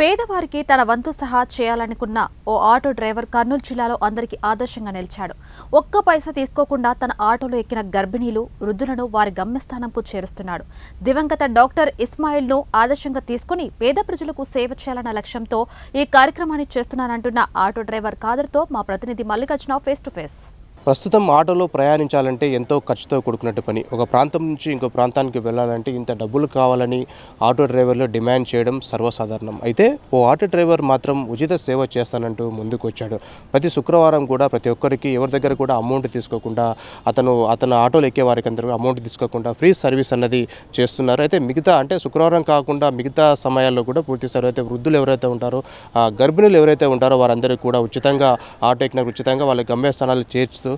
పేదవారికి తన వంతు సహా చేయాలనుకున్న ఓ ఆటో డ్రైవర్ కర్నూలు జిల్లాలో అందరికీ ఆదర్శంగా నిలిచాడు. ఒక్క పైసా తీసుకోకుండా తన ఆటోలో ఎక్కిన గర్భిణీలు వృద్ధులను వారి గమ్యస్థానంకు చేరుస్తున్నాడు. దివంగత డాక్టర్ ఇస్మాయిల్ను ఆదర్శంగా తీసుకుని పేద ప్రజలకు సేవ చేయాలన్న లక్ష్యంతో ఈ కార్యక్రమాన్ని చేస్తున్నానంటున్న ఆటో డ్రైవర్ కాదర్తో మా ప్రతినిధి మల్లికార్జున ఫేస్ టు ఫేస్. ప్రస్తుతం ఆటోలో ప్రయాణించాలంటే ఎంతో ఖర్చుతో కూడుకున్నట్టు పని. ఒక ప్రాంతం నుంచి ఇంకో ప్రాంతానికి వెళ్ళాలంటే ఇంత డబ్బులు కావాలని ఆటో డ్రైవర్లు డిమాండ్ చేయడం సర్వసాధారణం. అయితే ఓ ఆటో డ్రైవర్ మాత్రం ఉచిత సేవ చేస్తానంటూ ముందుకు వచ్చాడు ప్రతి శుక్రవారం కూడా ప్రతి ఒక్కరికి ఎవరి దగ్గర కూడా అమౌంట్ తీసుకోకుండా అతను అతను ఆటోలు ఎక్కే వారికి అందరూ అమౌంట్ తీసుకోకుండా ఫ్రీ సర్వీస్ అన్నది చేస్తున్నారు. అయితే మిగతా అంటే శుక్రవారం కాకుండా మిగతా సమయాల్లో కూడా పూర్తి స్థాయిలో అయితే వృద్ధులు ఎవరైతే ఉంటారో ఆ గర్భిణులు ఎవరైతే ఉంటారో వారందరికీ కూడా ఉచితంగా ఆటో ఎక్కిన ఉచితంగా వాళ్ళ గమ్యస్థానాలు చేర్చుతూ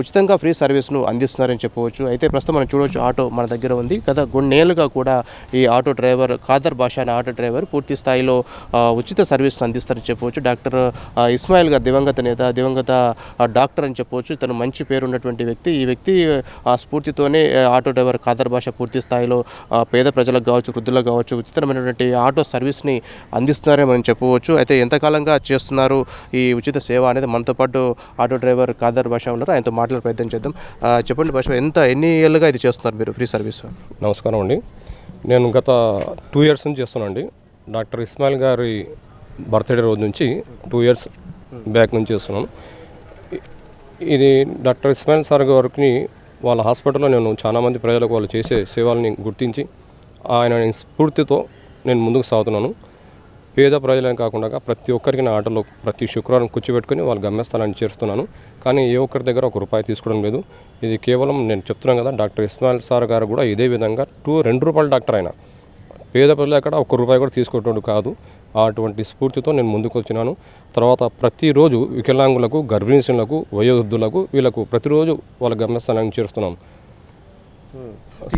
ఉచితంగా ఫ్రీ సర్వీస్ను అందిస్తున్నారని చెప్పవచ్చు. అయితే ప్రస్తుతం మనం చూడవచ్చు ఆటో మన దగ్గర ఉంది. గత కొన్నేళ్ళుగా కూడా ఈ ఆటో డ్రైవర్ ఖాదర్ బాషా అనే ఆటో డ్రైవర్ పూర్తి స్థాయిలో ఉచిత సర్వీస్ను అందిస్తారని చెప్పవచ్చు. డాక్టర్ ఇస్మాయిల్ గారు దివంగత నేత దివంగత డాక్టర్ అని చెప్పవచ్చు. తను మంచి పేరు ఉన్నటువంటి వ్యక్తి. ఈ వ్యక్తి ఆ స్ఫూర్తితోనే ఆటో డ్రైవర్ ఖాదర్ భాష పూర్తి స్థాయిలో పేద ప్రజలకు కావచ్చు వృద్ధులకు కావచ్చు ఉచితమైనటువంటి ఆటో సర్వీస్ని అందిస్తున్నారని మనం చెప్పవచ్చు. అయితే ఎంతకాలంగా చేస్తున్నారు ఈ ఉచిత సేవ అనేది? మనతో పాటు ఆటో డ్రైవర్ ఖాదర్ భాష ఉన్నారు. ఆయనతో మాట్లాడే ప్రయత్నం చేద్దాం. చెప్పండి భాష ఎంత ఎన్ని ఏళ్ళుగా ఇది చేస్తున్నారు మీరు ఫ్రీ సర్వీస్? నమస్కారం అండి. నేను గత టూ ఇయర్స్ నుంచి చేస్తున్నానండి. డాక్టర్ ఇస్మాయిల్ గారి బర్త్డే రోజు నుంచి టూ ఇయర్స్ బ్యాక్ నుంచి చేస్తున్నాను. ఇది డాక్టర్ ఇస్మాయిల్ సార్ గారికి వాళ్ళ హాస్పిటల్లో నేను చాలామంది ప్రజలకు వాళ్ళు చేసే సేవల్ని గుర్తించి ఆయన స్ఫూర్తితో నేను ముందుకు సాగుతున్నాను. పేద ప్రజలని కాకుండా ప్రతి ఒక్కరికి నా ఆటోలో ప్రతి శుక్రవారం కూర్చోబెట్టుకుని వాళ్ళ గమ్యస్థలాన్ని చేరుస్తున్నాను. కానీ ఏ ఒక్కరి దగ్గర ఒక రూపాయి తీసుకోవడం లేదు. ఇది కేవలం నేను చెప్తున్నాను కదా డాక్టర్ ఇస్మాయిల్ సార్ గారు కూడా ఇదే విధంగా టూ రెండు రూపాయల డాక్టర్ ఆయన పేద ప్రజలు అక్కడ ఒక్క రూపాయి కూడా తీసుకోవటం కాదు. అటువంటి స్ఫూర్తితో నేను ముందుకు వచ్చినాను. తర్వాత ప్రతిరోజు వికలాంగులకు గర్భిణీసులకు వయోవృద్ధులకు వీళ్ళకు ప్రతిరోజు వాళ్ళ గమ్యస్థానానికి చేరుస్తున్నాం.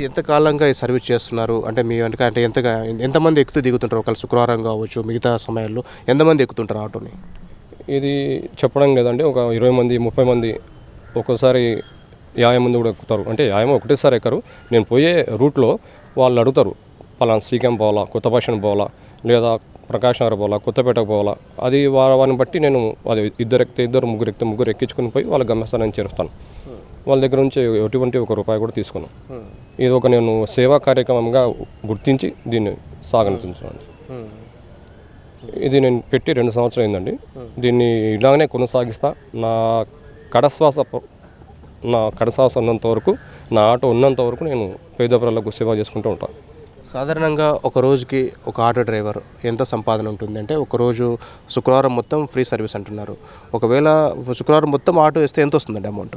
ఎంత కాలంగా ఈ సర్వీస్ చేస్తున్నారు? అంటే మీ వెనక అంటే ఎంతగా ఎంతమంది ఎక్కుతూ దిగుతుంటారు? ఒకవేళ శుక్రవారం కావచ్చు మిగతా సమయాల్లో ఎంతమంది ఎక్కుతుంటారు ఆటోని? ఇది చెప్పడం లేదండి ఒక ఇరవై మంది ముప్పై మంది ఒక్కోసారి యాయం మంది కూడా ఎక్కుతారు. అంటే యాయం ఒకటేసారి ఎక్కరు. నేను పోయే రూట్లో వాళ్ళు అడుగుతారు పలానా శ్రీకాం పోవాలా? కొత్త భాషను పోవాలా? లేదా ప్రకాశ్ నగర్ పోవాలా? కొత్తపేటకు పోవాలా? అది వారిని బట్టి నేను అది ఇద్దరు ఎక్కితే ఇద్దరు ముగ్గురు ఎక్కితే ముగ్గురు ఎక్కించుకుని పోయి వాళ్ళ గమ్యస్థానం చేరుస్తాను. వాళ్ళ దగ్గర నుంచి ఎటువంటి ఒక రూపాయి కూడా తీసుకున్నాను ఇది ఒక నేను సేవా కార్యక్రమంగా గుర్తించి దీన్ని సాగనుతున్నాను ఇది నేను పెట్టి రెండు సంవత్సరాలు అయిందండి. దీన్ని ఇలాగనే కొనసాగిస్తా. నా కడశ్వాస నా కడశ్వాస ఉన్నంత వరకు నా ఆటో ఉన్నంత వరకు నేను పేద ప్రజలకు సేవ చేసుకుంటూ ఉంటాను సాధారణంగా ఒక రోజుకి ఒక ఆటో డ్రైవర్ ఎంత సంపాదన ఉంటుంది అంటే ఒక రోజు శుక్రవారం మొత్తం ఫ్రీ సర్వీస్ అంటున్నారు. ఒకవేళ శుక్రవారం మొత్తం ఆటో వేస్తే ఎంత వస్తుందండి అమౌంట్?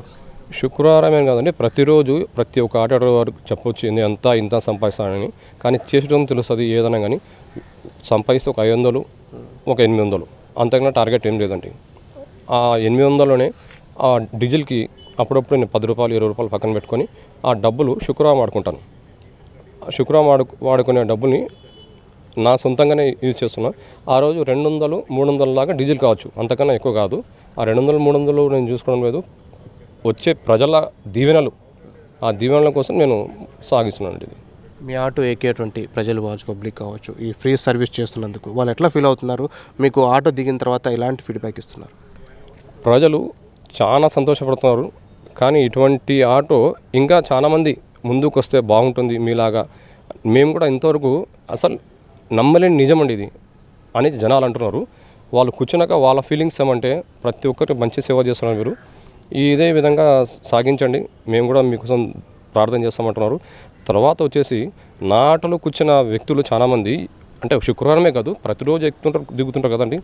శుక్రవారం ఏం కాదండి ప్రతిరోజు ప్రతి ఒక్క ఆట వారు చెప్పొచ్చు ఇది ఎంత ఇంత సంపాదిస్తానని. కానీ చేసడం తెలుస్తుంది ఏదైనా కానీ సంపాదిస్తే ఒక ఐదు వందలు ఒక ఎనిమిది వందలు. అంతకన్నా టార్గెట్ ఏం లేదండి. ఆ ఎనిమిది వందలోనే ఆ డీజిల్కి అప్పుడప్పుడు నేను పది రూపాయలు ఇరవై రూపాయలు పక్కన పెట్టుకొని ఆ డబ్బులు శుక్రవారం వాడుకుంటాను. ఆ శుక్రవారం వాడు వాడుకునే డబ్బుని నా సొంతంగానే యూజ్ చేస్తున్నా. ఆ రోజు రెండు వందలు మూడు వందల దాకా డీజిల్ కావచ్చు. అంతకన్నా ఎక్కువ కాదు. ఆ రెండు వందలు మూడు వందలు నేను చూసుకోవడం లేదు. వచ్చే ప్రజల దీవెనలు ఆ దీవెనల కోసం నేను సాగిస్తున్నాను ఇది. మీ ఆటో ఎక్కేటువంటి ప్రజలు కావచ్చు పబ్లిక్ కావచ్చు ఈ ఫ్రీ సర్వీస్ చేస్తున్నందుకు వాళ్ళు ఎట్లా ఫీల్ అవుతున్నారు? మీకు ఆటో దిగిన తర్వాత ఎలాంటి ఫీడ్బ్యాక్ ఇస్తున్నారు? ప్రజలు చాలా సంతోషపడుతున్నారు కానీ ఇటువంటి ఆటో ఇంకా చాలామంది ముందుకు వస్తే బాగుంటుంది మీలాగా. మేము కూడా ఇంతవరకు అసలు నమ్మలేని నిజం అండి ఇది అని జనాలు అంటున్నారు. వాళ్ళు కూర్చున్నాక వాళ్ళ ఫీలింగ్స్ ఏమంటే ప్రతి ఒక్కరికి మంచి సేవ చేస్తున్నారు మీరు ఇదే విధంగా సాగించండి. మేము కూడా మీకోసం ప్రార్థన చేస్తామంటున్నారు. తర్వాత వచ్చేసి నా ఆటలో కూర్చున్న వ్యక్తులు చాలామంది అంటే శుక్రవారమే కాదు ప్రతిరోజు ఎక్కుతుంటారు దిగుతుంటారు కదండి.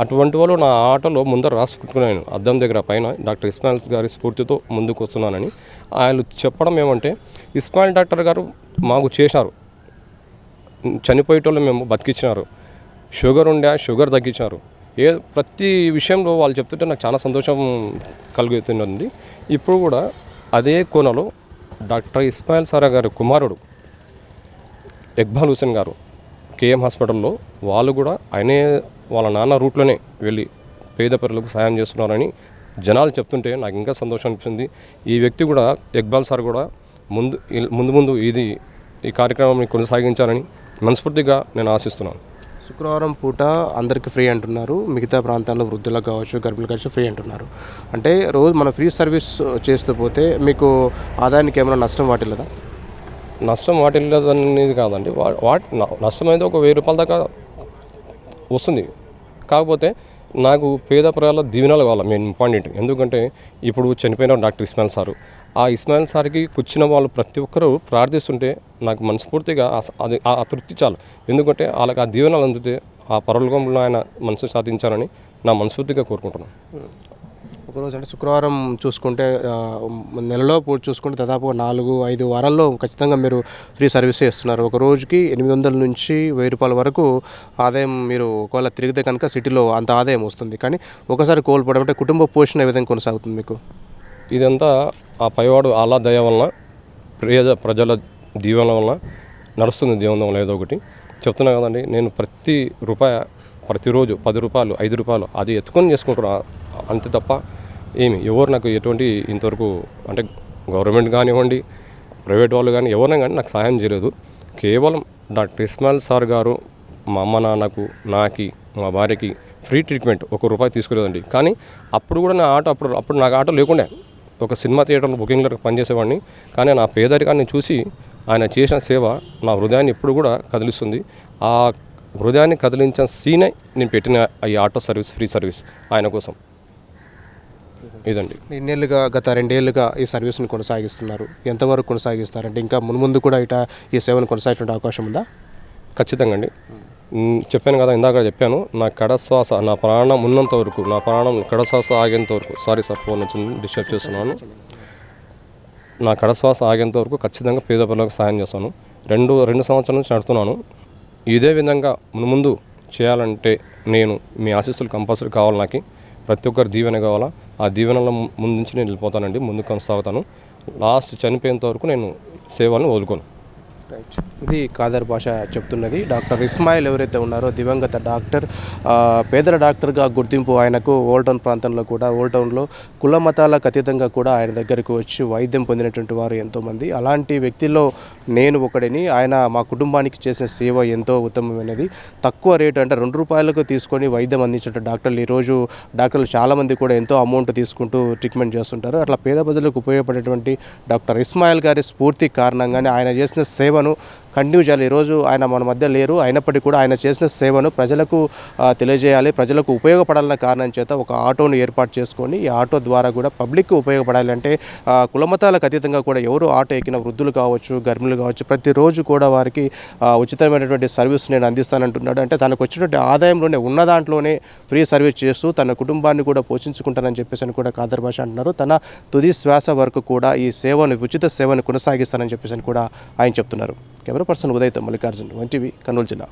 అటువంటి వాళ్ళు నా ఆటలో ముందర రాసుకుంటున్నాను అద్దం దగ్గర పైన డాక్టర్ ఇస్మాయిల్ గారి స్ఫూర్తితో ముందుకు వస్తున్నానని. ఆయన చెప్పడం ఏమంటే ఇస్మాయిల్ డాక్టర్ గారు మాకు చేశారు. చనిపోయేటోళ్ళు మేము బతికించినారు షుగర్ ఉండే షుగర్ తగ్గించారు ఏ ప్రతి విషయంలో వాళ్ళు చెప్తుంటే నాకు చాలా సంతోషం కలుగుతుందండి. ఇప్పుడు కూడా అదే కోనలో డాక్టర్ ఇస్మాయిల్ సారా గారి కుమారుడు ఇక్బాల్ హుసేన్ గారు కేఎం హాస్పిటల్లో వాళ్ళు కూడా ఆయనే వాళ్ళ నాన్న రూట్లోనే వెళ్ళి పేద ప్రజలకు సాయం చేస్తున్నారని జనాలు చెప్తుంటే నాకు ఇంకా సంతోషం అనిపించింది ఈ వ్యక్తి కూడా ఇక్బాల్ సార్ కూడా ముందు ముందు ముందు ఇది ఈ కార్యక్రమాన్ని కొనసాగించాలని మనస్ఫూర్తిగా నేను ఆశిస్తున్నాను. శుక్రవారం పూట అందరికీ ఫ్రీ అంటున్నారు. మిగతా ప్రాంతాల్లో వృద్ధులకు కావచ్చు గర్భిణులకు కావచ్చు ఫ్రీ అంటున్నారు. అంటే రోజు మనం ఫ్రీ సర్వీస్ చేస్తూ పోతే మీకు ఆదాయానికి ఏమైనా నష్టం వాటిల్లదా? నష్టం వాటిల్లదు అనేది కాదండి. వా- వాటి నష్టం అయితే ఒక వెయ్యి రూపాయల దాకా వస్తుంది. కాకపోతే నాకు పేద ప్రజల దీవెనాలు కావాలి మెయిన్ ఇంపార్టెంట్ ఎందుకంటే ఇప్పుడు చనిపోయిన డాక్టర్ ఇస్మాన్ సారు ఆ ఇస్మాయిల్ సార్కి కూర్చున్న వాళ్ళు ప్రతి ఒక్కరూ ప్రార్థిస్తుంటే నాకు మనస్ఫూర్తిగా అది ఆ తృప్తి చాలు. ఎందుకంటే వాళ్ళకి ఆ దీవెనలు అందితే ఆ పరలోకంలో ఆయన మనసు సాధించాలని నా మనస్ఫూర్తిగా కోరుకుంటున్నాను. ఒకరోజు అంటే శుక్రవారం చూసుకుంటే నెలలో చూసుకుంటే దాదాపు నాలుగు ఐదు వారాల్లో ఖచ్చితంగా మీరు ఫ్రీ సర్వీస్ చేస్తున్నారు. ఒక రోజుకి ఎనిమిది వందల నుంచి వెయ్యి రూపాయల వరకు ఆదాయం మీరు ఒకవేళ తిరిగితే కనుక సిటీలో అంత ఆదాయం వస్తుంది. కానీ ఒకసారి కోల్పోవడం అంటే కుటుంబ పోషణ ఏ విధంగా కొనసాగుతుంది మీకు? ఇదంతా ఆ పైవాడు అలా దయ వలన ప్రజ ప్రజల దీవెన వలన నడుస్తుంది దేవుని లేదో ఏదో ఒకటి. చెప్తున్నా కదండి నేను ప్రతి రూపాయి ప్రతిరోజు పది రూపాయలు ఐదు రూపాయలు అది ఎత్తుకొని చేసుకుంటున్నా. అంతే తప్ప ఏమి ఎవరు నాకు ఎటువంటి ఇంతవరకు అంటే గవర్నమెంట్ కానివ్వండి ప్రైవేట్ వాళ్ళు కానీ ఎవరైనా కానీ నాకు సహాయం చేయలేదు. కేవలం డాక్టర్ ఇస్మాయిల్ సార్ గారు మా అమ్మ నాన్నకు నాకి మా భార్యకి ఫ్రీ ట్రీట్మెంట్ ఒక రూపాయి తీసుకోలేదండి కానీ అప్పుడు కూడా నా ఆట అప్పుడు అప్పుడు నాకు ఆట లేకుండే. ఒక సినిమా థియేటర్లో బుకింగ్లో పనిచేసేవాడిని. కానీ నా పేదరికాన్ని చూసి ఆయన చేసిన సేవ నా హృదయాన్ని ఎప్పుడు కూడా కదిలిస్తుంది. ఆ హృదయాన్ని కదిలించిన సీనే నేను పెట్టిన ఈ ఆటో సర్వీస్ ఫ్రీ సర్వీస్ ఆయన కోసం. ఇదండి. ఇన్నేళ్ళుగా గత రెండేళ్ళుగా ఈ సర్వీస్ని కొనసాగిస్తున్నారు. ఎంతవరకు కొనసాగిస్తారంటే ఇంకా మున్ముందు కూడా ఇట ఈ సేవను కొనసాగించే అవకాశం ఉందా? ఖచ్చితంగా అండి. చెప్పాను కదా ఇందాక చెప్పాను నా కడశ్వాస నా ప్రాణం ఉన్నంత వరకు నా ప్రాణం కడశ్వాస ఆగేంత వరకు సారీ సార్ ఫోన్ వచ్చింది డిస్టర్బ్ చేస్తున్నాను. నా కడశ్వాస ఆగేంత వరకు ఖచ్చితంగా పేద పిల్లలకు సాయం చేస్తాను. రెండు రెండు సంవత్సరాల నుంచి నడుతున్నాను ఇదే విధంగా ముందు చేయాలంటే నేను మీ ఆశీస్సులు కంపల్సరీ కావాలి నాకు. ప్రతి ఒక్కరు దీవెన కావాలా. ఆ దీవెనల ముందు నుంచి నేను వెళ్ళిపోతానండి ముందు కొనసాగుతాను. లాస్ట్ చనిపోయేంత వరకు నేను సేవలను వదులుకోను. రైట్ ఇది కాదర్ భాష చెప్తున్నది. డాక్టర్ ఇస్మాయిల్ ఎవరైతే ఉన్నారో దివంగత డాక్టర్ పేదల డాక్టర్గా గుర్తింపు ఆయనకు ఓల్టౌన్ ప్రాంతంలో కూడా ఓల్టౌన్లో కుల మతాలకు అతీతంగా కూడా ఆయన దగ్గరికి వచ్చి వైద్యం పొందినటువంటి వారు ఎంతోమంది. అలాంటి వ్యక్తిలో నేను ఒకడిని. ఆయన మా కుటుంబానికి చేసిన సేవ ఎంతో ఉత్తమమైనది. తక్కువ రేటు అంటే రెండు రూపాయలకు తీసుకొని వైద్యం అందించిన డాక్టర్లు ఈరోజు డాక్టర్లు చాలామంది కూడా ఎంతో అమౌంట్ తీసుకుంటూ ట్రీట్మెంట్ చేస్తుంటారు. అట్లా పేద ప్రజలకు ఉపయోగపడేటువంటి డాక్టర్ ఇస్మాయిల్ గారి స్ఫూర్తి కారణంగానే ఆయన చేసిన సేవ సేవను కంటిన్యూ చేయాలి. ఈరోజు ఆయన మన మధ్య లేరు. అయినప్పటికీ కూడా ఆయన చేసిన సేవను ప్రజలకు తెలియజేయాలి. ప్రజలకు ఉపయోగపడాలన్న కారణం చేత ఒక ఆటోను ఏర్పాటు చేసుకొని ఈ ఆటో ద్వారా కూడా పబ్లిక్ ఉపయోగపడాలి. అంటే కులమతాలకు అతీతంగా కూడా ఎవరు ఆటో ఎక్కిన వృద్ధులు కావచ్చు గర్భిణులు కావచ్చు ప్రతిరోజు కూడా వారికి ఉచితమైనటువంటి సర్వీస్ నేను అందిస్తానంటున్నాడు. అంటే తనకు వచ్చినటువంటి ఆదాయంలోనే ఉన్న దాంట్లోనే ఫ్రీ సర్వీస్ చేస్తూ తన కుటుంబాన్ని కూడా పోషించుకుంటానని చెప్పేసి అని కూడా కాదర్ భాష అంటున్నారు. తన తుది శ్వాస వరకు కూడా ఈ సేవను ఉచిత సేవను కొనసాగిస్తానని చెప్పేసి అని కూడా ఆయన చెప్తున్నారు. కెమెరా పర్సన్ ఉదయ్ మల్లికార్జున్ వంటివి కర్నూలు జిల్లా.